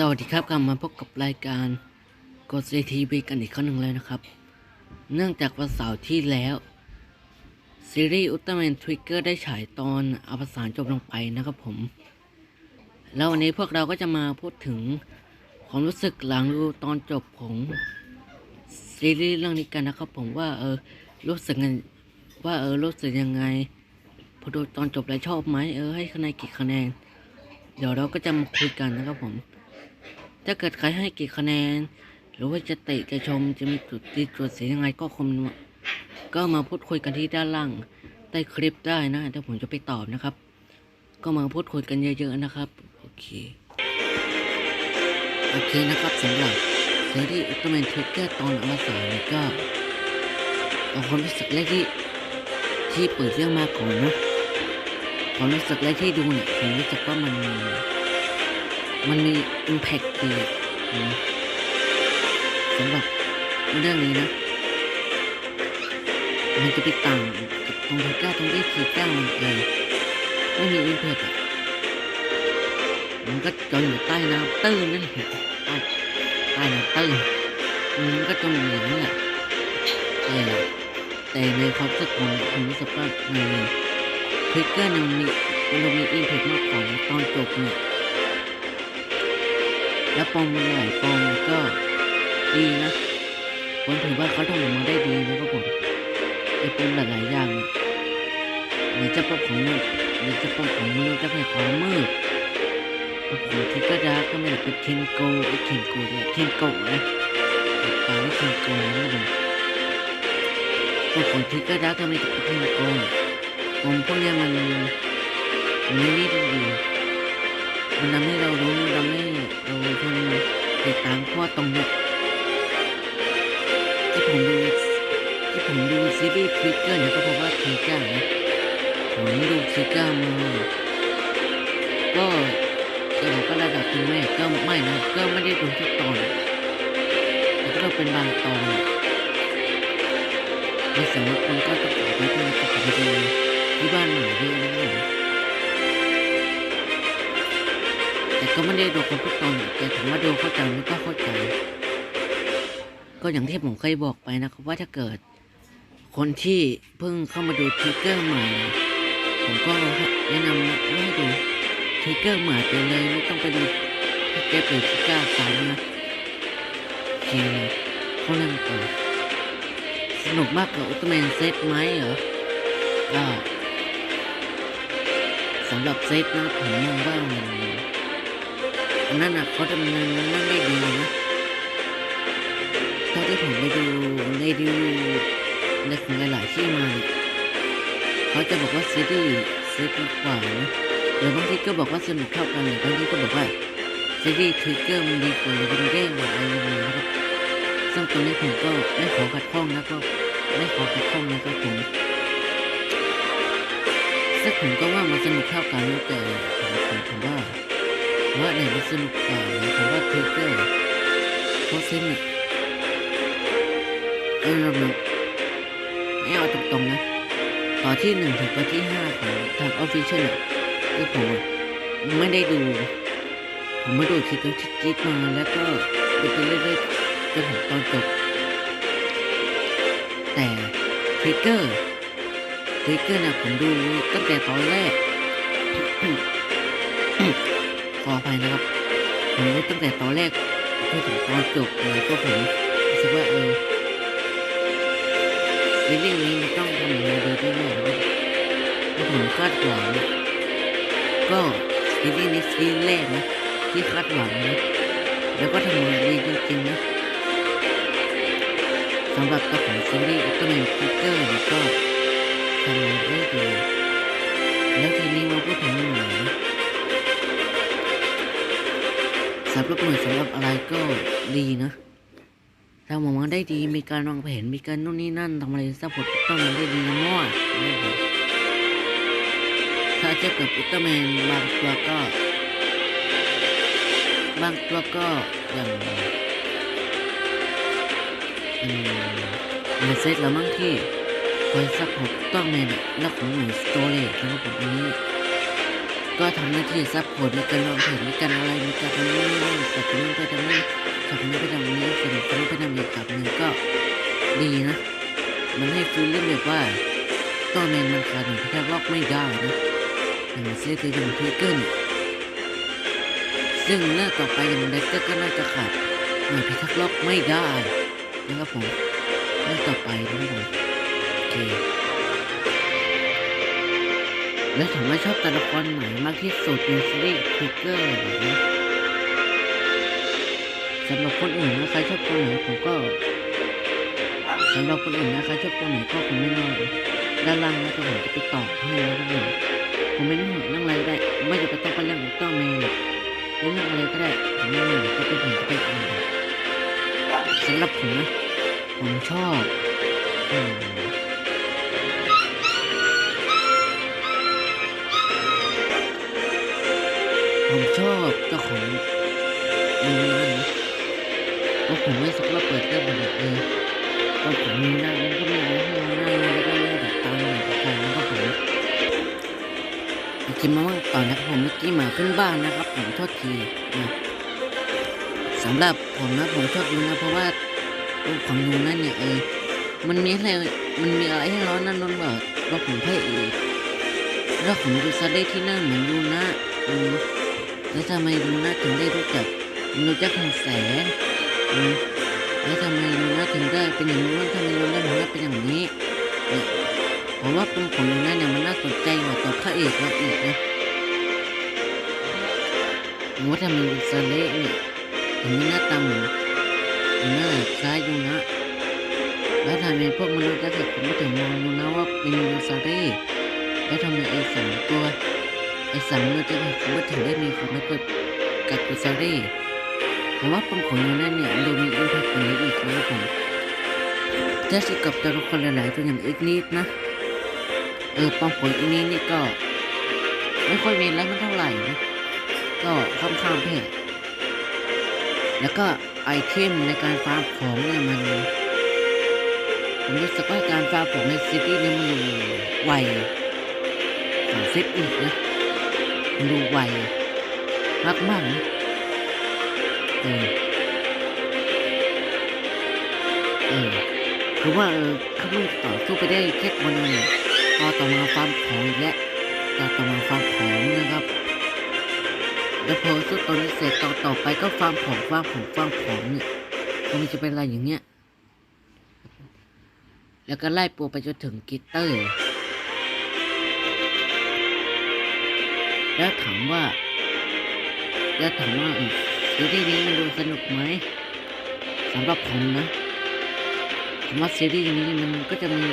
สวัสดีครับกลับมาพบกับรายการกดซีทีวีกันอีกครั้งหนึ่งเลยนะครับ เนื่องจากวันเสาร์ที่แล้ว ซีรีส์อุลตร้าแมนทริกเกอร์ได้ฉายตอนอวสานจบลงไปนะครับผม แล้ววันนี้พวกเราก็จะมาพูดถึงความรู้สึกหลังดูตอนจบของซีรีส์เรื่องนี้กันนะครับผมว่าเออรู้สึกว่าเออรู้สึกยังไงพอดูตอนจบแล้วชอบไหมเออให้คะแนนกี่คะแนนเดี๋ยวเราก็จะมาคุยกันนะครับผม ถ้าเกิดใครให้กี่คะแนน หรือว่าจะเตะจะชมจะมีจุดดีจุดเสียยังไงก็คอมก็มาพูดคุยกันที่ด้านล่างใต้คลิปได้นะเดี๋ยวผมจะไปตอบนะครับ ก็มาพูดคุยกันเยอะๆนะครับ โอเค โอเคนะครับสำหรับซีรีส์อุลตร้าแมนทริกเกอร์ตอนอวสานนี่ก็เอาความรู้สึกแรกที่ที่เปิดเรื่องมาก่อนนะความรู้สึกแรกที่ดูเนี่ยผมรู้สึกว่ามัน มันมี impact ดีอืมสำหรับเรื่องนี้นะ มันจะไปต่างกับตรงที่เก้าตรงที่สี่เก้ามันเองไม่มี impact อะมันก็จมอยู่ใต้น้ำตื้นนั่นแหละใต้ใต้น้ำตื้นมันก็จมอยู่อย่างนั้นแหละแต่แต่ในความรู้สึกของผมรู้สึกว่าในทริกเกอร์เนี่ยมันมีมันมี impact มากกว่าตอนจบเนี่ย แล้วปมมันหลายปมก็ดีนะผมถือว่าเขาทำออกมาได้ดีนะครับผมไอ้ปมหลายๆอย่างเนี่ยหรือจะปมของมืดหรือจะปมของมือจะเป็นความมืดปมของทิกเกอร์ดากก็ไม่ได้เป็นเทนโกไอ้เทนโกเนี่ยเทนโกนะปลาไม่เทนโกนะครับผมปมของทิกเกอร์ดากก็ไม่ได้เป็นเทนโกปมพวกเนี้ยมันมันไม่ได้ดี มันทำให้เรารู้ทำให้เราทำติดตามข้อตรงเนี้ยที่ผมดูที่ผมดูซีรีส์ทริกเกอร์เนี่ยก็เพราะว่าทริกเกอร์นะผมดูทริกเกอร์มาก็จะบอกว่าระดับคุณแม่ก็ไม่นะก็ไม่ได้ดูทุกตอนแต่ก็เป็นบางตอนในสำหรับคนก็ต้องขอไปที่นี่ก็ไปดูที่บ้านหน่อยด้วยนะ ก็ไม่ได้ดูคนทุกตอนแต่ถามว่าดูเข้าใจไหมก็เข้าใจ ก็อย่างที่ผมเคยบอกไปนะครับว่าถ้าเกิด คนที่เพิ่งเข้ามาดูทริกเกอร์ใหม่ ผมก็แนะนำว่าให้ดูทริกเกอร์ใหม่ไปเลยไม่ต้องไปดูที่เก็บหรือที่ก้าซ้ำนะจริงเลยเขาเล่นก่อนสนุกมากกับอุลตร้าแมนเซตไหมเหรอก็สำหรับเซตนะผมมองว่ามัน นนั้นอะเขาดำเนินนั่นได้ดีนะเท่าที่ผมไปดูในรีวิวในของหลายๆที่มาเนี่ยเขาจะบอกว่าซีรีส์ซีรีส์กว่านะหรือบางทีก็บอกว่าสนุกเท่ากันหรือบางทีก็บอกว่าซีรีส์ทริกเกอร์มันดีกว่าหรือมันเด้งกว่าอะไรอย่างเงี้ยนะครับซึ่งตรงนี้ผมก็ไม่ขอขัดข้องนะก็ไม่ขอขัดข้องนะครับผมซึ่งผมก็ว่ามันสนุกเท่ากันแต่ผมผมผมว่า ว่าไหนมันสนุกกว่านะผมว่าทริกเกอร์เพราะเส้นเนี่ยเออเราไม่เอาตรงๆนะต่อที่หนึ่งถึงตอที่ห้าของทางออฟฟิเชียลเนี่ยคือผมไม่ได้ดู ผมมาดูคลิปที่จิ๊กมาแล้วก็ดูไปเรื่อยๆจนถึงตอนจบแต่ทริกเกอร์ทริกเกอร์เนี่ยผมดูตั้งแต่ตอนแรก ขออภัยนะครับ ผมรู้ตั้งแต่ตอนแรกจนถึงตอนจบเลยก็ผมรู้สึกว่าเออซีรีส์นี้มันต้องทำอย่างไรดีแน่ๆเลยผมคาดหวังก็ซีรีส์นี้ซีรีส์แรกนะที่คาดหวังนะแล้วก็ทำมาดีจริงๆนะสำหรับตัวของซีรีส์อุลตร้าแมนฟิกเกอร์นี่ก็ทำมาได้ดีแล้วทีนี้มาพูดถึงหน่อ สับหน่วยสำหรับอะไรก็ดีนะทำออกมาได้ดีมีการวางแผนมีการนู่นนี่นั่นทำอะไรซัพพอร์ตอุลตร้าแมนได้ดีมากถ้าเทียบกับอุลตร้าแมนบางตัวก็บางตัวก็อย่างอืมในเซตแล้วมั้งที่คอยซัพพอร์ตอุลตร้าแมนแล้วของหน่วยสโตเรจนะครับผมอันนี้ ก็ทำหน้าที่ซัพพอร์ตในการวางแผนในการอะไรในการทำนู่นนี่นั่นแต่นนู้นไปทำนี่จากคนนี้ไปทำนี้ส่วนคนนี้ไปทำอีกแบบหนึ่งก็ดีนะ มันให้ฟีลลิ่งแบบว่าตัวเมนมันขาดหนึ่งพิทักษ์โลกไม่ได้นะอย่างเซียคืออย่างทูเกิลซึ่งเรื่องต่อไปอย่างเด็กก็น่าจะขาดหน่วยพิทักษ์โลกไม่ได้นะครับผมเรื่องต่อไปนะครับผมโอเค และถามว่าชอบตัวละครไหนมากที่สุดในซีรีส์ทิกเกอร์นะสำหรับคนอื่นนะใครชอบตัวไหนผมก็สำหรับคนอื่นนะใครชอบตัวไหนก็คงไม่น้อยด้านล่างนะผมจะไปตอบให้นะครับผมผมไม่ต้องห่วงเรื่องอะไรได้ ไม่จะไปต้องไปเรื่ององต้องเมย์เรื่องอะไรก็ได้ผมไม่ห่วงก็เป็นผมจะไปอ่านสำหรับผมนะผมชอบอืม ผมชอบเจ้าของมือนั่นะเพราะผมไม่สักว่าเปิดเรื่องแบบเออตอนผมมีหน้ามันก็ไม่เอาให้เราหน้าแล้วก็ไม่ติดตามอย่างต่าแล้วก็ผมกินมาว่าต่อนนะครับผมเมื่อกี้หมาขึ้นบ้านนะครับ ผมโทษทีนะสำหรับผมนะผมชอบดูนะเพราะว่ารูปของนูนั่นเนี่ยเออมันมีอะไรมันมีอะไรให้ร้อนนั่นร้อนแบบว่าผมพระเอกแล้วผมดูซะได้ที่นั่นเหมือนดูนะอืม แล้วทำไมลูน่าถึงได้รู้จักรู้จักแห่งแสงแล้วทำไมลูน่าถึงได้เป็นอย่างนู้นทำไมลูน่าถึงได้เป็นอย่างนี้เนี่ยผมว่าปมของลูน่าเนี่ยมันน่าสนใจกว่าตัวพระเอกเราอีกนะผมว่าทำไมซาเล่เนี่ยถึงมีหน้าตาเหมือนหน้าคล้ายลูน่าแล้วทำไมพวกมนุษย์จะถึงไม่ถึงมองลูน่าว่าเป็นซาเล่แล้วทำไมไอ้สองตัว ไอ้สามมือจะผมว่าถึงได้มีความไม่เกิดกับกุซารีผมว่าปมของมันนั่นเนี่ยดูมีอิมแพคกว่านี้อีกนะครับผมถ้าสิกับตัวละครหลายๆตัวอย่างอีกนิดนะเออปมของอีกนี้นี่ก็ไม่ค่อยมีอะไรมันเท่าไหร่นะก็ค่อนข้างแพ้แล้วก็ไอเทมในการฟาร์มของเนี่ยมันผมรู้สึกว่าการฟาร์มของในซิตี้เนี่ยมันไวกว่าเซตอีกนะ ดูไวมากมากๆเออเออคือว่าเออเขาเพิ่งต่อสู้ไปได้แค่วันหนึงต่อต่อมาฟาร์มของอีกแล้วต่อต่อมาฟาร์มของนะครับแล้วพอสู้ตอนนี้เสร็จต่อต่อไปก็ฟาร์มของฟาร์มของฟาร์มของเนี่ยมันจะเป็นอะไรอย่างเงี้ย แล้วก็ไล่ปูไปจนถึงกิตเตอร์ แล้วถามว่าแล้วถามว่าซีรีส์นี้มันดูสนุกไหมสำหรับผมนะผมว่าซีรีส์นี้มันก็จะมี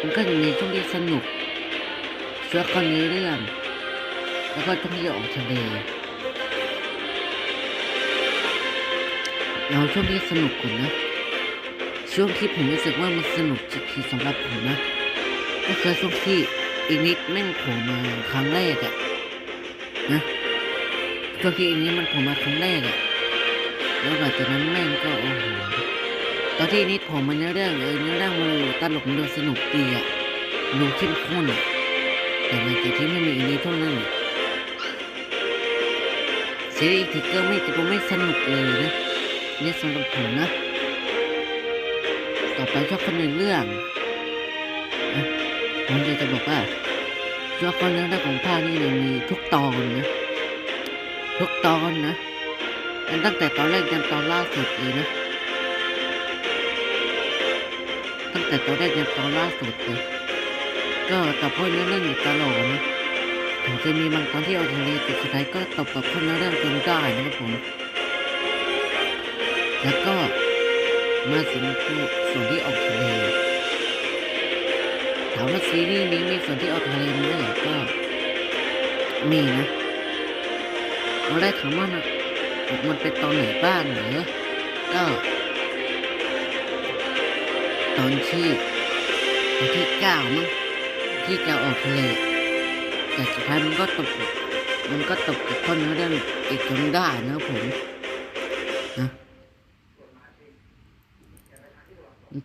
มันก็จะมีช่วงที่สนุกเชื่อคนในเรื่อง แล้วก็ช่วงที่ออกทะเลเราช่วงที่สนุกก่อนนะช่วงที่ผมรู้สึกว่ามันสนุกจริงๆสำหรับผมนะก็คือช่วงที่อีกนิดแม่งโผล่มาครั้งแรกอะ นะช่วงที่อีกนิดมันผล่มาครั้งแรกอะแล้วหลังจากนั้นแม่งก็โอ้โหตอนที่นิดผล่มาเนื้อเรื่องเออเนื้อเรื่องมันตลกมันดูสนุกดีอะดูเข้มข้นอะแต่หลังจากที่ไม่มีอีกนิดเท่านั้นซีรีส์ทิกเกอร์ไม่จะไม่สนุกเลยนะเนี่ยสำหรับผมนะ ต่อไปชอบคนในเรื่องนะผมอยากจะบอกว่า ชอบคนในเรื่องของภาคนี้เนี่ยมีทุกตอนนะ ทุกตอนนะตั้งแต่ตอนแรกยันตอนล่าสุดเลยนะ ตั้งแต่ตอนแรกยันตอนล่าสุดเลยก็ตับพ่อเนื้อเรื่องอยู่ตลอดนะถึงจะมีบางตอนที่ออกทะเลแต่สุดท้ายก็ตบกับพ่อเนื้อเรื่องจนได้นะครับผม แล้วก็มาถึงส่วนที่ออกทะเลามว่าซีรีส์นี้มีส่วนที่ออกทะเลไหมก็มีนะเราได้ถามว่านะมันเป็นตอนไหนบ้างเหรอก็ตอนที่ตอนที่เก้ามั้งที่จะออกทะเลแต่สุดท้ายมันก็ตกมันก็ตกกับคนเรื่องอีกจนได้นะผมนะ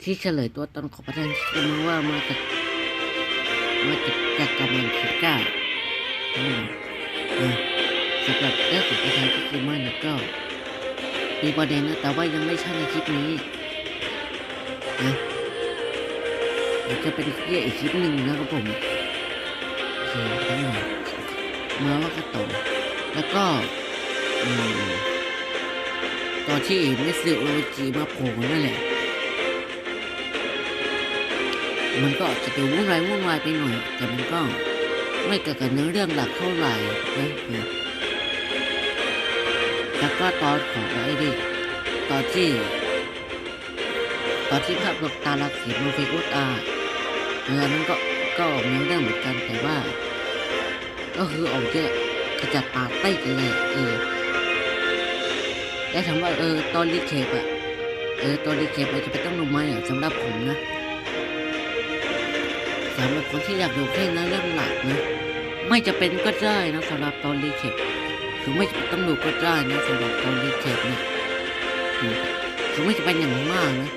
ที่เฉลยตัวตนของประธานชิมาว่ามาจาก มาจากจากำลังคิดก้าอืมสำหรับเรื่องของประธานคิคิมันนี่ยก็มีประเด็นนะแต่ว่ายังไม่ใช่ในคลิปนี้นะจะเป็นเรื่องอีกคลิปหนึ่งนะครับผมโอเคทั้งหมดมาว่ากันต่อแล้วก็ตอนที่เมสซิโอจีมาโผล่นั่นแหละ มันก็อาจจะดูวุ่นวายวุ่นวายไปหน่อย แต่มันก็ไม่เกี่ยวกับเนื้อเรื่องหลักเท่าไหร่นะเออแล้วก็ตอนของไอ้ดิตอนที่ ตอนที่ภาพลบตาลักสีโนฟิอุตอาเออนั้นก็ก็ออกเนื้อเรื่องเหมือนกันแต่ว่า ก็คือออกเยอะกระจัดปาร์ตี้กันเลยเออแล้ถามว่าเออตอนรีเคปอะเออตอนรีเคปเราจะไปต้องดูไหมสำหรับผมนะ สำหรับคนที่อยากดูแค่นั้นเรื่องหลักนะไม่จะเป็นก็ได้นะสำหรับตอนรีแคปคือไม่ต้องดูก็ได้นะสำหรับตอนรีแคปเนี่ยคือไม่จะเป็นอย่างมากนะ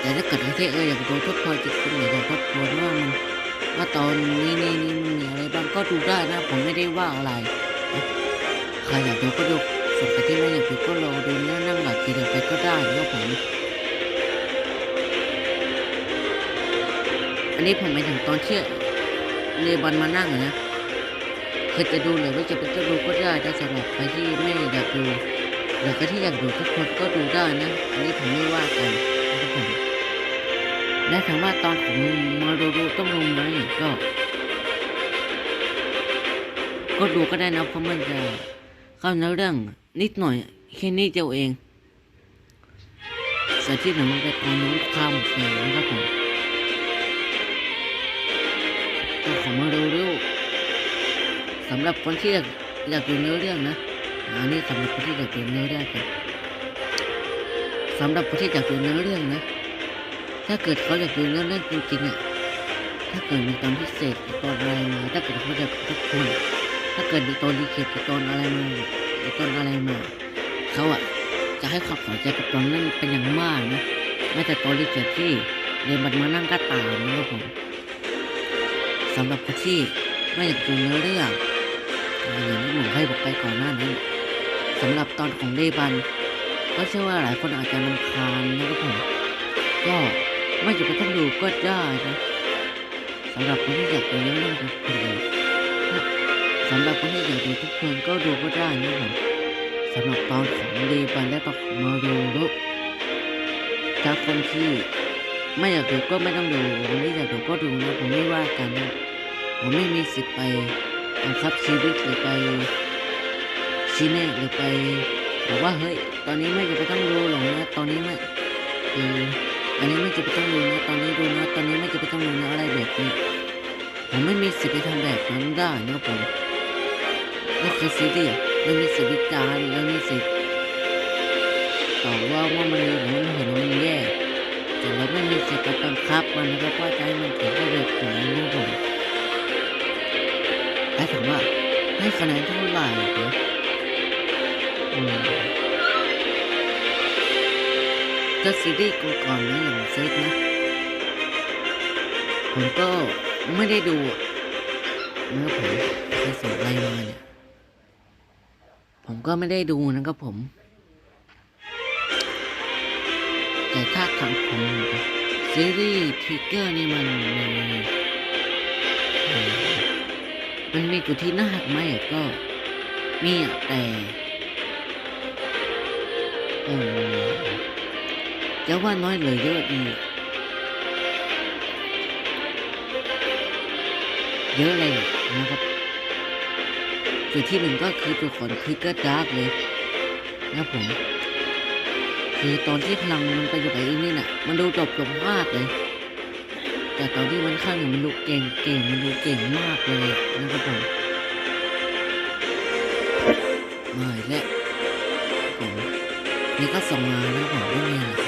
แต่ถ้าเกิดที่เอออยากดูทบทวนจิตคุณอยากจะทบทวนว่ามันว่าตอนนี้นี่นี่มันมีอะไรบ้างก็ดูได้นะ ผมไม่ได้ว่าอะไรใครอยากดูก็ดูส่วนใครที่ไม่อยากดูก็รอดูนะนั่งหลับทีเดียวไปก็ได้นะผม อันนี้ผมไปถึงตอนเที่เรบอนมานั่งนะเคยจะดูหรือว่าจะเป็นจะดูก็ได้แต่สำหรับใครที่ไม่อยากดูหรือใครที่อยากดูทุกคนก็ดูได้นะ อันนี้ผมไม่ว่ากันนะครับผมและถามว่าตอนผมมาดูดูต้องลงไหมก็ก็ดูก็ได้นะเพราะมันจะเข้าเนื้อเรื่องนิดหน่อยแค่นี้เดียวเองส่วนที่หนึ่งมันจะตอนนู้นข้ามไปนะครับผม ก็ขอมาดูดูสำหรับคนที่อยากอยากดูเนื้อเรื่องนะอันนี้สำหรับคนที่อยากดูเนื้อเรื่องครับสำหรับคนที่อยากดูเนื้อเรื่องนะ ถ้าเกิดเขาอยากดูเนื้อเรื่องจริงๆอะถ้าเกิดมีตอนพิเศษตอนอะไรมา ถ้าเกิดเขาจะทุกคนถ้าเกิดมีตอนรีเคปหรือตอนอะไรมาตอนอะไรมาเขาอะจะให้ความสนใจกับตอนนั้นเป็นอย่างมากนะไม่แต่ตอนรีเคปที่เรียนบัตรมานั่งก็ตามนะครับผม สำหรับคนที่ไม่อยากดูเนื้อเรื่องอย่างที่ผมให้บอกไปก่อนหน้านั้นสำหรับตอนของเรบัน ก็เชื่อว่าหลายคนอาจจะรำคาญนะครับผมก็ไม่จำเป็นต้องดูก็ได้นะสำหรับคนที่อยากดูเนื้อเรื่องทุกคนเลยสำหรับคนที่อยากดูทุกคนก็ดูก็ได้นะผมสำหรับตอนของเรบันและตอนของมาดูรุถ้าคนที่ไม่อยากดูก็ไม่ต้องดูคนที่อยากดูก็ดูนะผมไม่ว่ากันนะ ผมไม่มีสิทธิ์ไปบังคับชีวิตหรือไปชี้แนะหรือไปบอกว่าเฮ้ยตอนนี้ไม่จะไปต้องดูหรอกนะตอนนี้ไม่เอออันนี้ไม่จะไปต้องดูนะตอนนี้ดูนะตอนนี้ไม่จะไปต้องดูนะอะไรแบบนี้ผมไม่มีสิทธิ์ไปทำแบบนั้นได้นะครับผมก็คือซีรีส์เรามีสิทธิ์วิจารณ์เรามีสิทธิ์ต่อว่าว่ามันดีหรือมันเห็นว่ามันแย่แต่เราไม่มีสิทธิ์ไปบังคับมันนะครับว่าให้มันเกิดได้แบบไหนนะผม แต่ถามว่าให้คะแนนเท่าไหร่เหรออืมก็ซีรีส์ก่อนนะอย่างเซตนะ ผมก็ไม่ได้ดูอะเมื่อผมเคยส่งอะไรมาเนี่ย ผมก็ไม่ได้ดูนะครับผม แต่ถ้าทางผมซีรีส์ทิกเกอร์นี่มันมัน มันมีจุดที่น่าหักไหมก็มีแต่เออจะว่าน้อยหรือเยอะดีเยอะเลยนะครับจุดที่หนึ่งก็คือตัวของทริกเกอร์ดาร์กเลยนะครับผม คือตอนที่พลังมันไปอยู่กับอ้นี่น่ะ มันดูจบจบมากเลย แต่ตอนที่มันข้างเนี่ยมันดูเก่งเก่งมันดูเก่งมากเลยนะครับผมมาอีกแล้วผมนี่ก็ส่งมานะครับผมไม่มีอะไร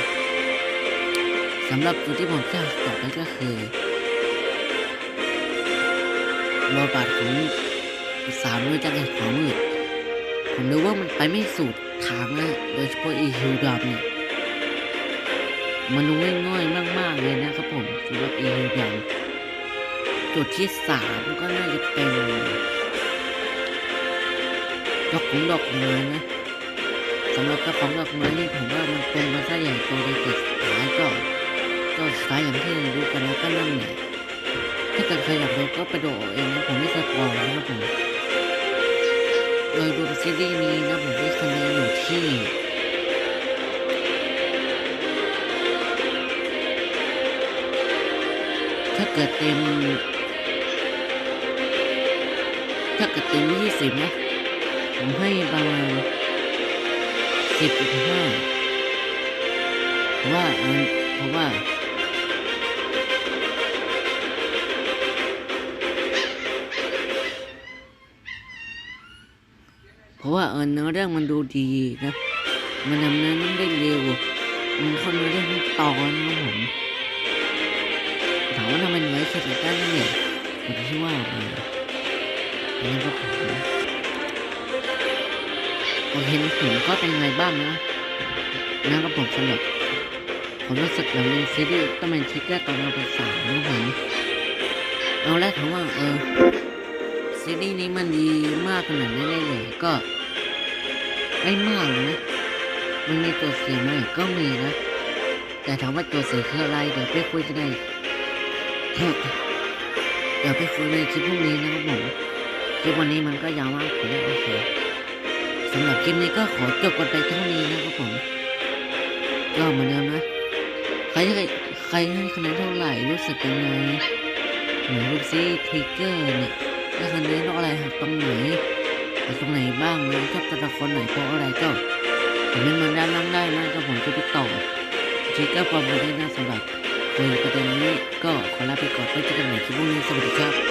สำหรับจุดที่ผมจะตอบไปก็คือบทบาทของสามมือจังไงขวามือผมรู้ว่ามันไปไม่สุดทางนะโดยเฉพาะอีฮิวดำเนี่ย มันดูง่อยๆมากๆเลยนะครับผมสำหรับอีฮิวดำจุดที่สามก็น่าจะเป็นดอกของดอกไม้นะสำหรับเจ้าของดอกไม้นี่ผมว่ามันเป็นมันซะใหญ่โตในจุดสุดท้ายก็ก็สายอย่างที่รู้กันแล้วก็นั่นแหละถ้าเกิดใครอยากดูก็ไปดูเอาเองนะผมไม่สปอยนะครับผมโดยรวมซีรีส์นี้นะผมได้คะแนนอยู่ที่ ถ้าเกิดเต็ม ถ้าเกิดเต็มยี่สิบนะ ผมให้ประมาณสิบห้าเพราะว่าเพราะว่าเพราะว่าเออเนื้อเรื่องมันดูดีนะ มันดำเนินเรื่องได้เร็ว มันเข้ามาเรื่องทุกตอนนะครับผม เสร็จได้เนี่ยผมคิดว่าเออนี่ก็ผมโอเคนผมก็เป็นไงบ้างนะนะครับผมสำหรับผมรู้สึกหลังดูซีรีส์ต้องเป็นชิคเกอร์ตอนเราเป็นสาวนะผมเอาแรกถามว่าเออซีรีส์นี้มันดีมากขนาดนี้เลย ก็ไม่มากนะมันมีตัวเสียไหมก็มีนะ แต่ถามว่าตัวเสียคืออะไรเดี๋ยวไปคุยกันใน เดี๋ยวไปคุยในคลิปพรุ่งนี้นะครับผมคลิปวันนี้มันก็ยาวมากผมเลยโอเคสำหรับคลิปนี้ก็ขอจบกันไปเท่านี้นะครับผม ก็เหมือนเดิมนะ ใครให้ใครให้คะแนนเท่าไหร่รู้สึกยังไงเหมือนรูปซี่ทิกเกอร์เนี่ยได้คะแนนตรงอะไรหักตรงไหนหักตรงไหนบ้างนะชอบตัวละครไหนเพราะอะไรก็คอมเมนต์มาด้านล่างได้นะก็ผมจะไปตอบทิกเกอร์ความรู้ได้นะสำหรับในประเด็นนี้ ก็ขอลาไปก่อนไว้เจอกันใหม่คลิปพรุ่งนี้สวัสดีครับ